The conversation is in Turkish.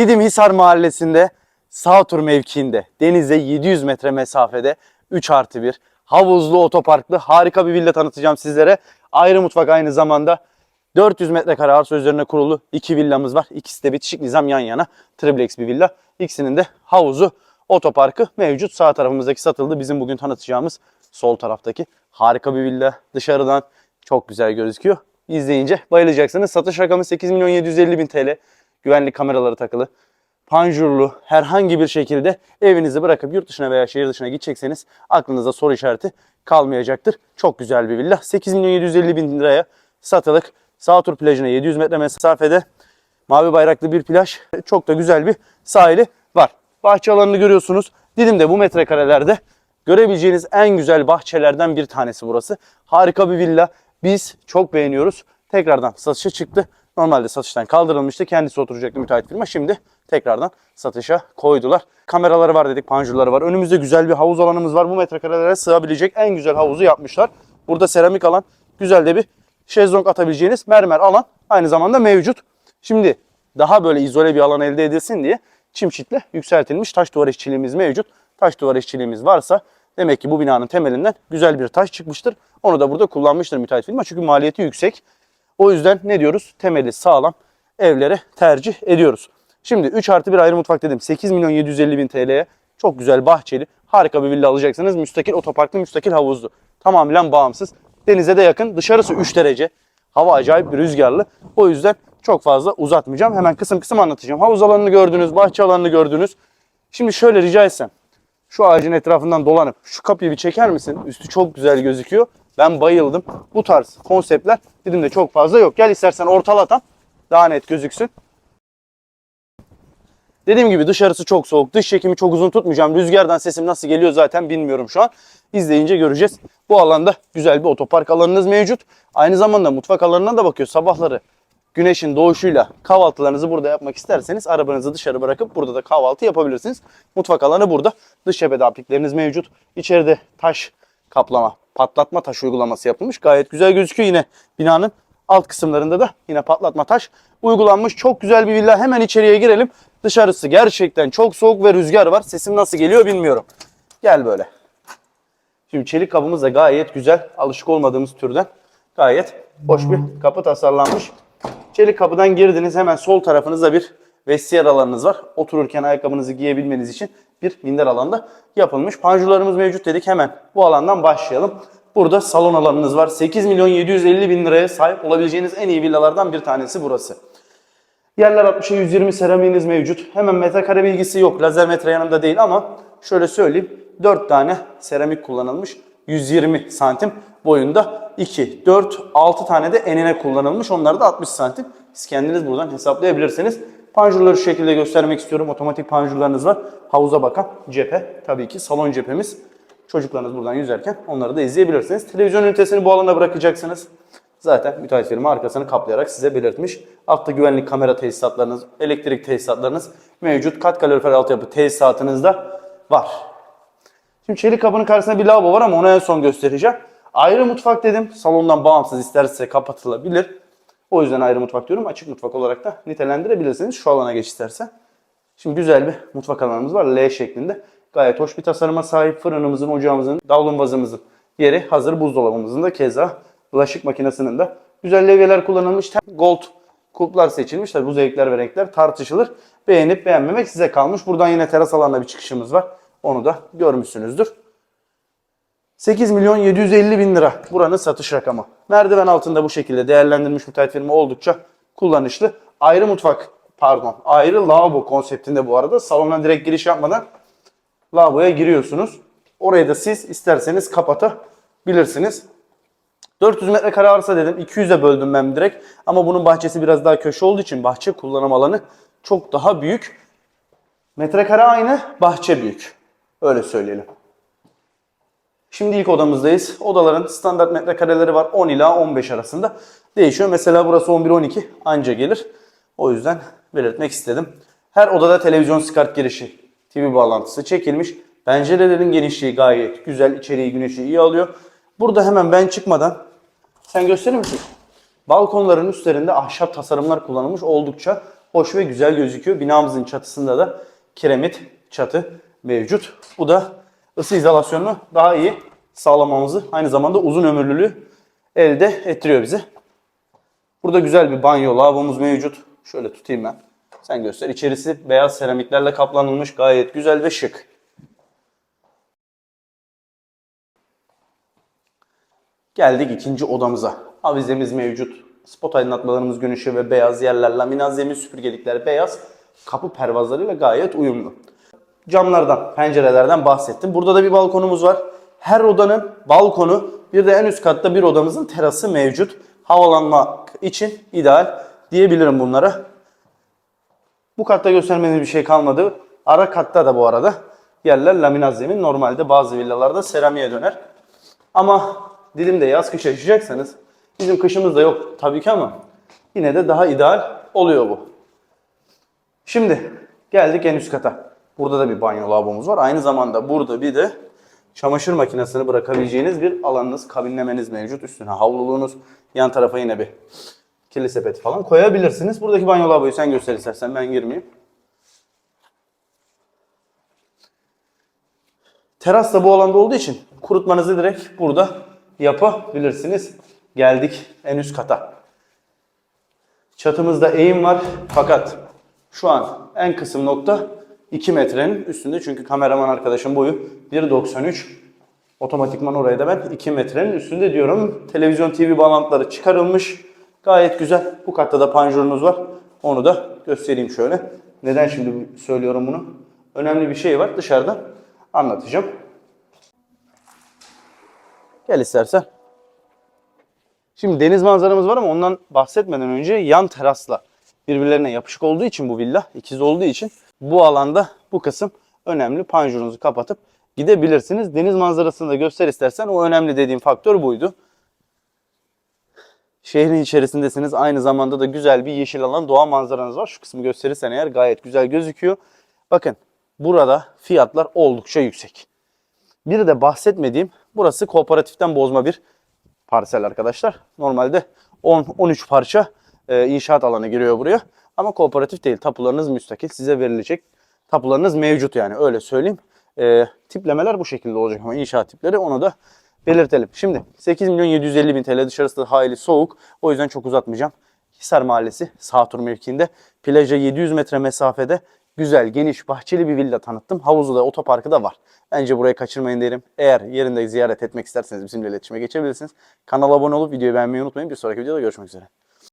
Didim Hisar Mahallesi'nde Sağtur mevkiinde denize 700 metre mesafede 3 artı 1 havuzlu otoparklı harika bir villa tanıtacağım sizlere. Ayrı mutfak aynı zamanda 400 metrekare arsa üzerine kurulu iki villamız var. İkisi de bitişik nizam yan yana. Triplex bir villa. İkisinin de havuzu, otoparkı mevcut. Sağ tarafımızdaki satıldı. Bizim bugün tanıtacağımız sol taraftaki harika bir villa. Dışarıdan çok güzel gözüküyor. İzleyince bayılacaksınız. Satış rakamı 8 milyon 750 bin TL. Güvenlik kameraları takılı. Panjurlu herhangi bir şekilde evinizi bırakıp yurt dışına veya şehir dışına gidecekseniz aklınıza soru işareti kalmayacaktır. Çok güzel bir villa. 8 milyon 750 bin liraya satılık. Sağtur plajına 700 metre mesafede mavi bayraklı bir plaj. Çok da güzel bir sahili var. Bahçe alanını görüyorsunuz. Didim'de bu metrekarelerde görebileceğiniz en güzel bahçelerden bir tanesi burası. Harika bir villa. Biz çok beğeniyoruz. Tekrardan satışa çıktı. Normalde satıştan kaldırılmıştı. Kendisi oturacaktı müteahhit firma. Şimdi tekrardan satışa koydular. Kameraları var dedik, panjurları var. Önümüzde güzel bir havuz alanımız var. Bu metrekarelere sığabilecek en güzel havuzu yapmışlar. Burada seramik alan, güzel de bir şezlong atabileceğiniz mermer alan aynı zamanda mevcut. Şimdi daha böyle izole bir alan elde edilsin diye çim çitle yükseltilmiş taş duvar işçiliğimiz mevcut. Taş duvar işçiliğimiz varsa demek ki bu binanın temelinden güzel bir taş çıkmıştır. Onu da burada kullanmıştır müteahhit firma çünkü maliyeti yüksek. O yüzden ne diyoruz? Temeli sağlam evlere tercih ediyoruz. Şimdi 3 artı bir ayrı mutfak dedim. 8 milyon 750 bin TL'ye çok güzel bahçeli harika bir villa alacaksınız. Müstakil otoparklı müstakil havuzlu. Tamamen bağımsız. Denize de yakın. Dışarısı 3 derece. Hava acayip bir rüzgarlı. O yüzden çok fazla uzatmayacağım. Hemen kısım kısım anlatacağım. Havuz alanını gördünüz, bahçe alanını gördünüz. Şimdi şöyle rica etsem. Şu ağacın etrafından dolanıp şu kapıyı bir çeker misin? Üstü çok güzel gözüküyor. Ben bayıldım. Bu tarz konseptler dedim de çok fazla yok. Gel istersen ortalatam. Daha net gözüksün. Dediğim gibi dışarısı çok soğuk. Dış çekimi çok uzun tutmayacağım. Rüzgardan sesim nasıl geliyor zaten bilmiyorum şu an. İzleyince göreceğiz. Bu alanda güzel bir otopark alanınız mevcut. Aynı zamanda mutfak alanına da bakıyor. Sabahları güneşin doğuşuyla kahvaltılarınızı burada yapmak isterseniz arabanızı dışarı bırakıp burada da kahvaltı yapabilirsiniz. Mutfak alanı burada. Dış cephede aplikleriniz mevcut. İçeride taş kaplama, patlatma taş uygulaması yapılmış. Gayet güzel gözüküyor yine binanın alt kısımlarında da yine patlatma taş uygulanmış. Çok güzel bir villa. Hemen içeriye girelim. Dışarısı gerçekten çok soğuk ve rüzgar var. Sesim nasıl geliyor bilmiyorum. Gel böyle. Şimdi çelik kapımız da gayet güzel. Alışık olmadığımız türden. Gayet hoş bir kapı tasarlanmış. Çelik kapıdan girdiniz hemen sol tarafınızda bir vestiyer alanınız var. Otururken ayakkabınızı giyebilmeniz için bir minder alanda yapılmış. Panjurlarımız mevcut dedik hemen bu alandan başlayalım. Burada salon alanınız var. 8 milyon 750 bin liraya sahip olabileceğiniz en iyi villalardan bir tanesi burası. Yerler 60'a 120 seramiğiniz mevcut. Hemen metrekare bilgisi yok. Lazer metre yanımda değil ama şöyle söyleyeyim. 4 tane seramik kullanılmış. 120 santim boyunda 2, 4, 6 tane de enine kullanılmış. Onlar da 60 santim. Siz kendiniz buradan hesaplayabilirsiniz. Panjurları şu şekilde göstermek istiyorum. Otomatik panjurlarınız var. Havuza bakan cephe. Tabii ki salon cephemiz. Çocuklarınız buradan yüzerken onları da izleyebilirsiniz. Televizyon ünitesini bu alana bırakacaksınız. Zaten müteahhit firma arkasını kaplayarak size belirtmiş. Altta güvenlik kamera tesisatlarınız, elektrik tesisatlarınız mevcut. Kat kalorifer altyapı tesisatınız da var. Şimdi çelik kapının karşısında bir lavabo var ama onu en son göstereceğim. Ayrı mutfak dedim. Salondan bağımsız isterse kapatılabilir. O yüzden ayrı mutfak diyorum. Açık mutfak olarak da nitelendirebilirsiniz. Şu alana geç istersen. Şimdi güzel bir mutfak alanımız var. L şeklinde. Gayet hoş bir tasarıma sahip. Fırınımızın, ocağımızın, davlumbazımızın yeri hazır. Buzdolabımızın da keza. Bulaşık makinesinin de güzel levyeler kullanılmış. Gold kulplar seçilmiş. Tabii bu zevkler ve renkler tartışılır. Beğenip beğenmemek size kalmış. Buradan yine teras alanına bir çıkışımız var. Onu da görmüşsünüzdür. 8 milyon 750 bin lira buranın satış rakamı. Merdiven altında bu şekilde değerlendirilmiş müteahhit firma oldukça kullanışlı. Ayrı mutfak pardon ayrı lavabo konseptinde bu arada salona direkt giriş yapmadan lavaboya giriyorsunuz. Orayı da siz isterseniz kapatabilirsiniz. 400 metrekare arsa dedim. 200'e böldüm ben direkt. Ama bunun bahçesi biraz daha köşe olduğu için bahçe kullanım alanı çok daha büyük. Metrekare aynı, bahçe büyük. Öyle söyleyelim. Şimdi ilk odamızdayız. Odaların standart metrekareleri var 10 ila 15 arasında. Değişiyor. Mesela burası 11-12 anca gelir. O yüzden belirtmek istedim. Her odada televizyon skart girişi, TV bağlantısı çekilmiş. Pencerelerin genişliği gayet güzel. İçeriği güneşi iyi alıyor. Burada hemen ben çıkmadan sen gösterir misin? Balkonların üstlerinde ahşap tasarımlar kullanılmış. Oldukça hoş ve güzel gözüküyor. Binamızın çatısında da kiremit çatı mevcut. Bu da ısı izolasyonunu daha iyi sağlamamızı aynı zamanda uzun ömürlülüğü elde ettiriyor bize. Burada güzel bir banyo lavabomuz mevcut. Şöyle tutayım ben. Sen göster. İçerisi beyaz seramiklerle kaplanılmış. Gayet güzel ve şık. Geldik ikinci odamıza. Avizemiz mevcut. Spot aydınlatmalarımız gün ve beyaz yerler, laminat zemin süpürgelikler beyaz. Kapı pervazlarıyla gayet uyumlu. Camlardan, pencerelerden bahsettim. Burada da bir balkonumuz var. Her odanın balkonu, bir de en üst katta bir odamızın terası mevcut. Havalanmak için ideal diyebilirim bunlara. Bu katta göstermeniz bir şey kalmadı. Ara katta da bu arada yerler laminat zemin. Normalde bazı villalarda seramiğe döner. Ama dilimde yaz kış yaşayacaksanız bizim kışımız da yok tabii ki ama yine de daha ideal oluyor bu. Şimdi geldik en üst kata. Burada da bir banyo lavabomuz var. Aynı zamanda burada bir de çamaşır makinesini bırakabileceğiniz bir alanınız, kabinlemeniz mevcut. Üstüne havluluğunuz, yan tarafa yine bir kirli sepeti falan koyabilirsiniz. Buradaki banyo lavaboyu sen göster istersen ben girmeyeyim. Teras da bu alanda olduğu için kurutmanızı direkt burada yapabilirsiniz. Geldik en üst kata. Çatımızda eğim var fakat şu an en kısım nokta 2 metrenin üstünde. Çünkü kameraman arkadaşım boyu 1.93. Otomatikman oraya da ben 2 metrenin üstünde diyorum. Televizyon TV bağlantıları çıkarılmış. Gayet güzel. Bu katta da panjurunuz var. Onu da göstereyim şöyle. Neden şimdi söylüyorum bunu? Önemli bir şey var dışarıdan anlatacağım. Gel istersen. Şimdi deniz manzaramız var ama ondan bahsetmeden önce yan terasla birbirlerine yapışık olduğu için bu villa, ikiz olduğu için bu alanda bu kısım önemli. Panjurunuzu kapatıp gidebilirsiniz. Deniz manzarasını da göster istersen o önemli dediğim faktör buydu. Şehrin içerisindesiniz. Aynı zamanda da güzel bir yeşil alan, doğa manzaranız var. Şu kısmı gösterirsen eğer gayet güzel gözüküyor. Bakın burada fiyatlar oldukça yüksek. Bir de bahsetmediğim burası kooperatiften bozma bir parsel arkadaşlar. Normalde 10-13 parça e, inşaat alanı giriyor buraya. Ama kooperatif değil. Tapularınız müstakil. Size verilecek tapularınız mevcut yani öyle söyleyeyim. E, tiplemeler bu şekilde olacak ama inşaat tipleri onu da belirtelim. Şimdi 8 milyon 750 bin TL dışarısı da hayli soğuk. O yüzden çok uzatmayacağım. Hisar Mahallesi Sağtur mevkiinde plaja 700 metre mesafede güzel, geniş, bahçeli bir villa tanıttım. Havuzu da, otoparkı da var. Bence burayı kaçırmayın derim. Eğer yerinde ziyaret etmek isterseniz bizimle iletişime geçebilirsiniz. Kanala abone olup videoyu beğenmeyi unutmayın. Bir sonraki videoda görüşmek üzere.